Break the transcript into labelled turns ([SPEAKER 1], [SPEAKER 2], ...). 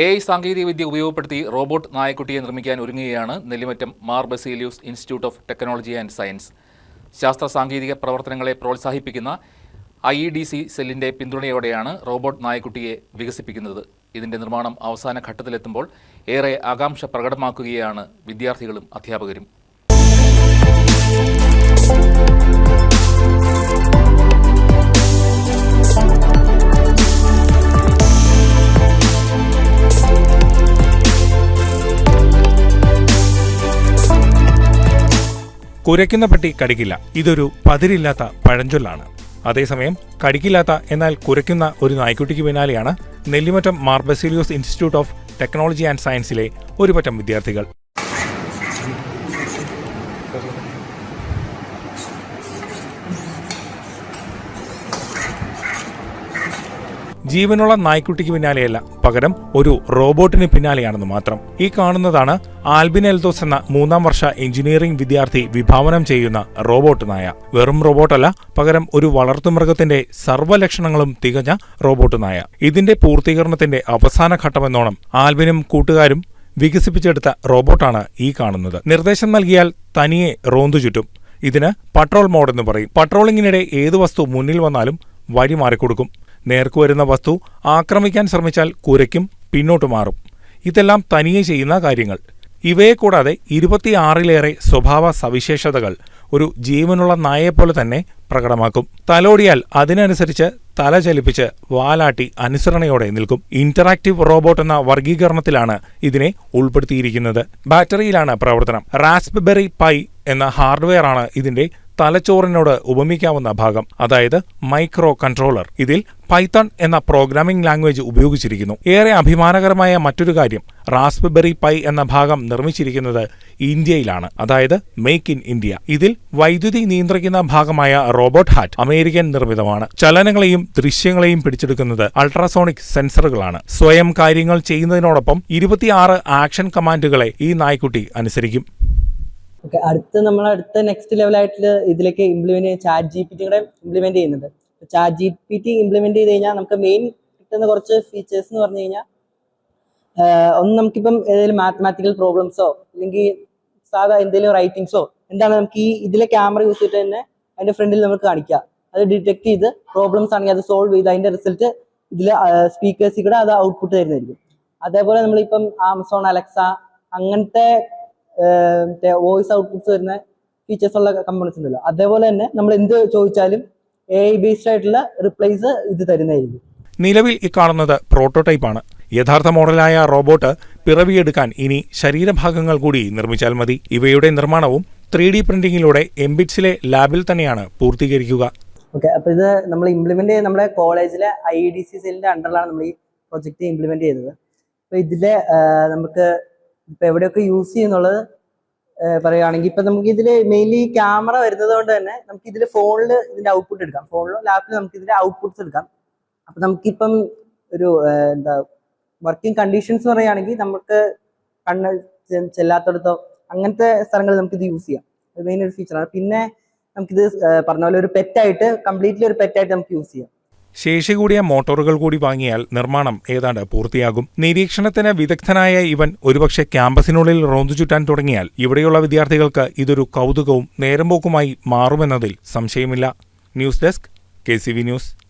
[SPEAKER 1] A I സാങ്കേതികവിദ്യ ഉപയോഗപ്പെടുത്തി robot നായക്കുട്ടിയെ നിർമ്മിക്കാൻ ഒരുങ്ങുകയാണ് Nellimattam Mar Baselius institute of technology and science. ശാസ്ത്ര സാങ്കേതിക പ്രവർത്തനങ്ങളെ പ്രോത്സാഹിപ്പിക്കുന്ന ഐ ഇ ഡി സി സെല്ലിന്റെ പിന്തുണയോടെയാണ് റോബോട്ട് നായക്കുട്ടിയെ വികസിപ്പിക്കുന്നത്. ഇതിന്റെ നിർമ്മാണം അവസാന ഘട്ടത്തിലെത്തുമ്പോൾ ഏറെ ആകാംക്ഷ പ്രകടമാക്കുകയാണ് വിദ്യാർത്ഥികളും അധ്യാപകരും.
[SPEAKER 2] കുരയ്ക്കുന്ന പട്ടി കടിക്കില്ല ഇതൊരു പതിരില്ലാത്ത പഴഞ്ചൊല്ലാണ്. അതേസമയം കടിക്കില്ലാത്ത എന്നാൽ കുരയ്ക്കുന്ന ഒരു നായ്ക്കുട്ടിക്ക് പിന്നാലെയാണ് Nellimattam Mar Baselius institute of technology and സയൻസിലെ ഒരുപറ്റം വിദ്യാർത്ഥികൾ. ജീവനുള്ള നായ്ക്കുട്ടിക്ക് പിന്നാലെയല്ല പകരം ഒരു റോബോട്ടിന് പിന്നാലെയാണെന്ന് മാത്രം. ഈ കാണുന്നതാണ് ആൽബിൻ എൽദോസ് എന്ന മൂന്നാം വർഷ എഞ്ചിനീയറിംഗ് വിദ്യാർത്ഥി വിഭാവനം ചെയ്യുന്ന റോബോട്ട് നായ. വെറും റോബോട്ടല്ല പകരം ഒരു വളർത്തുമൃഗത്തിന്റെ സർവലക്ഷണങ്ങളും തികഞ്ഞ റോബോട്ട് നായ. ഇതിന്റെ പൂർത്തീകരണത്തിന്റെ അവസാന ഘട്ടമെന്നോണം ആൽബിനും കൂട്ടുകാരും വികസിപ്പിച്ചെടുത്ത റോബോട്ടാണ് ഈ കാണുന്നത്. നിർദ്ദേശം നൽകിയാൽ തനിയെ റോന്തു ചുറ്റും. ഇതിന് പട്രോൾ മോഡ് എന്ന് പറയും. പട്രോളിങ്ങിനിടെ ഏത് വസ്തു മുന്നിൽ വന്നാലും വഴി മാറിക്കൊടുക്കും. നേർക്കു വരുന്ന വസ്തു ആക്രമിക്കാൻ ശ്രമിച്ചാൽ കുരയ്ക്കും പിന്നോട്ട് മാറും. ഇതെല്ലാം തനിയെ ചെയ്യുന്ന കാര്യങ്ങൾ. ഇവയെ കൂടാതെ ഇരുപത്തിയാറിലേറെ സ്വഭാവ സവിശേഷതകൾ ഒരു ജീവനുള്ള നായയെപ്പോലെ തന്നെ പ്രകടമാക്കും. തലോടിയാൽ അതിനനുസരിച്ച് തല ചലിപ്പിച്ച് വാലാട്ടി അനുസരണയോടെ നിൽക്കും. ഇന്ററാക്റ്റീവ് റോബോട്ട് എന്ന വർഗീകരണത്തിലാണ് ഇതിനെ ഉൾപ്പെടുത്തിയിരിക്കുന്നത്. ബാറ്ററിയിലാണ് പ്രവർത്തനം. റാസ്ബെറി പൈ എന്ന ഹാർഡ്വെയറാണ് ഇതിന്റെ തലച്ചോറിനോട് ഉപമിക്കാവുന്ന ഭാഗം അതായത് മൈക്രോ കൺട്രോളർ ഇതിൽ പൈത്തൺ എന്ന പ്രോഗ്രാമിംഗ് ലാംഗ്വേജ് ഉപയോഗിച്ചിരിക്കുന്നു. ഏറെ അഭിമാനകരമായ മറ്റൊരു കാര്യം റാസ്ബെറി പൈ എന്ന ഭാഗം നിർമ്മിച്ചിരിക്കുന്നത് ഇന്ത്യയിലാണ് അതായത് മേക്ക് ഇൻ ഇന്ത്യ ഇതിൽ വൈദ്യുതി നിയന്ത്രിക്കുന്ന ഭാഗമായ റോബോട്ട് ഹാറ്റ് അമേരിക്കൻ നിർമ്മിതമാണ്. ചലനങ്ങളെയും ദൃശ്യങ്ങളെയും പിടിച്ചെടുക്കുന്നത് അൾട്രാസോണിക് സെൻസറുകളാണ്. സ്വയം കാര്യങ്ങൾ ചെയ്യുന്നതിനോടൊപ്പം ഇരുപത്തിയാറ് ആക്ഷൻ കമാൻഡുകളെ ഈ നായ്ക്കുട്ടി അനുസരിക്കും.
[SPEAKER 3] ഓക്കെ അടുത്ത നമ്മൾ അടുത്ത നെക്സ്റ്റ് ലെവലായിട്ട് ഇതിലേക്ക് implement chat G P T കൂടെ ഇംപ്ലിമെന്റ് ചെയ്യുന്നുണ്ട്. Chat G P T implement ചെയ്ത് കഴിഞ്ഞാൽ നമുക്ക് മെയിൻ കിട്ടുന്ന കുറച്ച് ഫീച്ചേഴ്സ് എന്ന് പറഞ്ഞു കഴിഞ്ഞാൽ ഒന്ന് നമുക്കിപ്പം ഏതെങ്കിലും മാത്തമാറ്റിക്കൽ പ്രോബ്ലംസോ അല്ലെങ്കിൽ സാധാ എന്തെങ്കിലും റൈറ്റിങ്സോ എന്താണ് നമുക്ക് ഈ ഇതിലെ ക്യാമറ യൂസ് ചെയ്തിട്ട് തന്നെ അതിന്റെ ഫ്രണ്ടിൽ നമുക്ക് കാണിക്കാം അത് ഡിറ്റക്ട് ചെയ്ത് പ്രോബ്ലംസ് ആണെങ്കിൽ അത് സോൾവ് ചെയ്ത് അതിന്റെ റിസൾട്ട് ഇതിൽ സ്പീക്കേഴ്സിൽ കൂടെ അത് ഔട്ട്പുട്ട് തരുന്നതായിരിക്കും. അതേപോലെ നമ്മളിപ്പം ആമസോൺ അലക്സ അങ്ങനത്തെ വോയിസ് ഔട്ട്പുട്ട്സ് വരുന്ന ഫീച്ചേഴ്സ് ഉള്ള കമ്പണീസ് ഉണ്ടല്ലോ. അതേപോലെ തന്നെ നമ്മൾ എന്ത് ചോദിച്ചാലും എ ഐ ബേസ്ഡ് ആയിട്ടുള്ള റിപ്ലൈസ് ഇത് തരുന്നതായിരിക്കും.
[SPEAKER 2] നിലവിൽ ഈ കാണുന്നത് പ്രോട്ടോടൈപ്പാണ് യഥാർത്ഥ മോഡലായ റോബോട്ട് പിറവിയെടുക്കാൻ ഇനി ശരീരഭാഗങ്ങൾ കൂടി നിർമ്മിച്ചാൽ മതി. ഇവയുടെ നിർമ്മാണവും ത്രീ ഡി പ്രിന്റിംഗിലൂടെ എംബിറ്റ്സിലെ ലാബിൽ തന്നെയാണ് പൂർത്തീകരിക്കുക.
[SPEAKER 3] ഓക്കെ അപ്പൊ ഇത് നമ്മൾ ഇംപ്ലിമെന്റ് ചെയ്ത് നമ്മുടെ കോളേജിലെ ഐ ഡി സി സെല്ലിന്റെ അണ്ടറിലാണ് നമ്മൾ ഈ പ്രൊജക്ട് ഇംപ്ലിമെന്റ് ചെയ്തത് അപ്പൊ ഇതിലെ നമുക്ക് ഇപ്പൊ എവിടെയൊക്കെ യൂസ് ചെയ്യുന്നുള്ളത് പറയുകയാണെങ്കിൽ ഇപ്പൊ നമുക്ക് ഇതിൽ മെയിൻലി ക്യാമറ വരുന്നത് കൊണ്ട് തന്നെ നമുക്ക് ഇതിൽ ഫോണിൽ ഇതിന്റെ ഔട്ട്പുട്ട് എടുക്കാം. ഫോണിലോ ലാപ്പിലോ നമുക്ക് ഇതിന്റെ ഔട്ട്പുട്ട്സ് എടുക്കാം. അപ്പൊ നമുക്കിപ്പം ഒരു എന്താ വർക്കിംഗ് കണ്ടീഷൻസ് പറയുകയാണെങ്കിൽ നമുക്ക് കണ്ണ് ചെല്ലാത്തടത്തോ അങ്ങനത്തെ സ്ഥലങ്ങളിൽ നമുക്ക് ഇത് യൂസ് ചെയ്യാം മെയിൻ ഒരു ഫീച്ചറാണ് പിന്നെ നമുക്കിത് പറഞ്ഞ പോലെ ഒരു പെറ്റായിട്ട് കംപ്ലീറ്റ്ലി ഒരു പെറ്റായിട്ട് നമുക്ക് യൂസ് ചെയ്യാം.
[SPEAKER 2] ശേഷി കൂടിയ മോട്ടോറുകൾ കൂടി വാങ്ങിയാൽ നിർമ്മാണം ഏതാണ്ട് പൂർത്തിയാകും. നിരീക്ഷണത്തിന് വിദഗ്ധനായ ഇവൻ ഒരുപക്ഷെ ക്യാമ്പസിനുള്ളിൽ റോന്തു ചുറ്റാൻ തുടങ്ങിയാൽ ഇവിടെയുള്ള വിദ്യാർത്ഥികൾക്ക് ഇതൊരു കൗതുകവും നേരമ്പോക്കുമായി മാറുമെന്നതിൽ സംശയമില്ല. News desk K news.